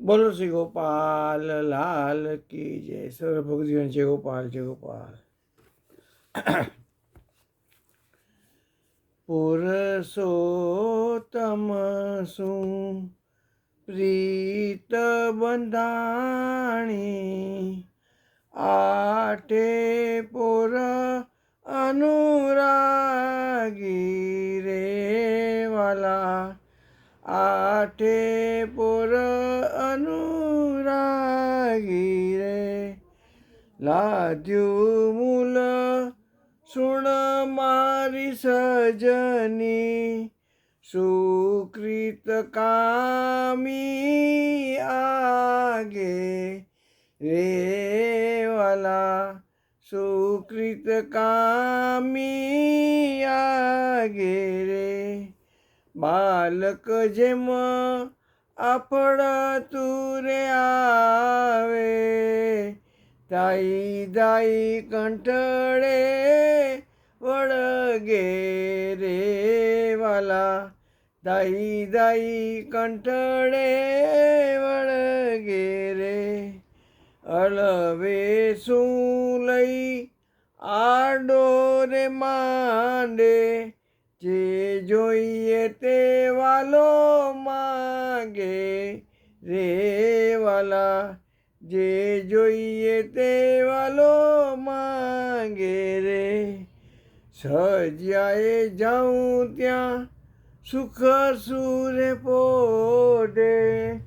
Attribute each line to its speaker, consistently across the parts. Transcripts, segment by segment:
Speaker 1: બોલો શ્રી ગોપાલ, લાલ કી જય. સર્વ ભક્તિઓ જય ગોપાલ જય ગોપાલ. પુરુષોત્તમ શું? પ્રીત બંધાણી આઠે પુર અનુરાગી રે આઠે પુર અનુરાગી રે. લાદ્યું મૂલ સુણ મારી સજની. સુકૃત કામી આગે રે વાલા. સુકૃત કામી આગે રે બાલક જેમ આપણા તુરે આવે, તાઈ દાઈ કંટળે વળગે રે વાલા. દાઈ દાઈ કંટળે વળગે રે, અળવે શું લઈ આડો રે માંડે. જે જોઈએ તે વાલો માગે રે વાલા. જે જોઈએ તે વાલો માગે રે. સજ્યાએ જાઉં ત્યાં સુખ સુરે પોડે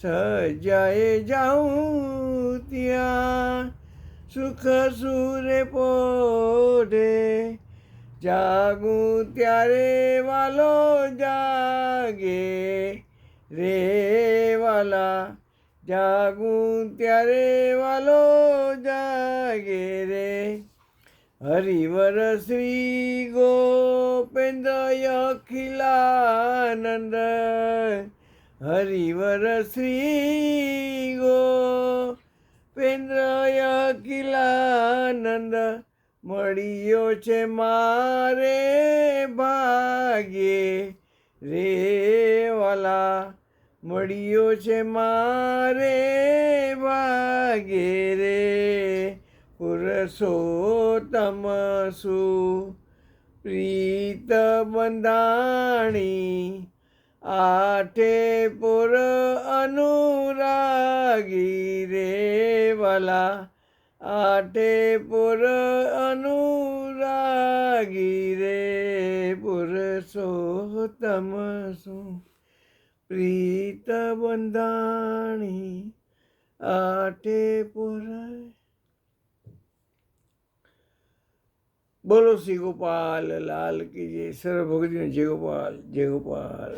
Speaker 1: સજ્યાએ જાઉં ત્યાં સુખ સુરે પોડે જાગું ત્યારે વાલો જાગે રે વાલા. જાગું ત્યારે વાલો જાગે રે. હરિવર શ્રી ગોપેન્દ્ર અખિલાનંદ. હરિવર શ્રી ગોપેન્દ્ર અખિલાનંદ. મળ્યો છે મારે ભાગ્યે રે વાલા. મળ્યો છે મારે ભાગે રે. પુરુષોત્તમ સુ પ્રીત બંધાણી આઠે પુર અનુરાગી રે વાલા. આઠે પુર અનુરાગી રે પુરુષોત્તમ શું પ્રીત બંધાણી આઠે પુર. બોલો શ્રી ગોપાલ, લાલ કી જય. સર્વ ભગતી જય ગોપાલ જય ગોપાલ.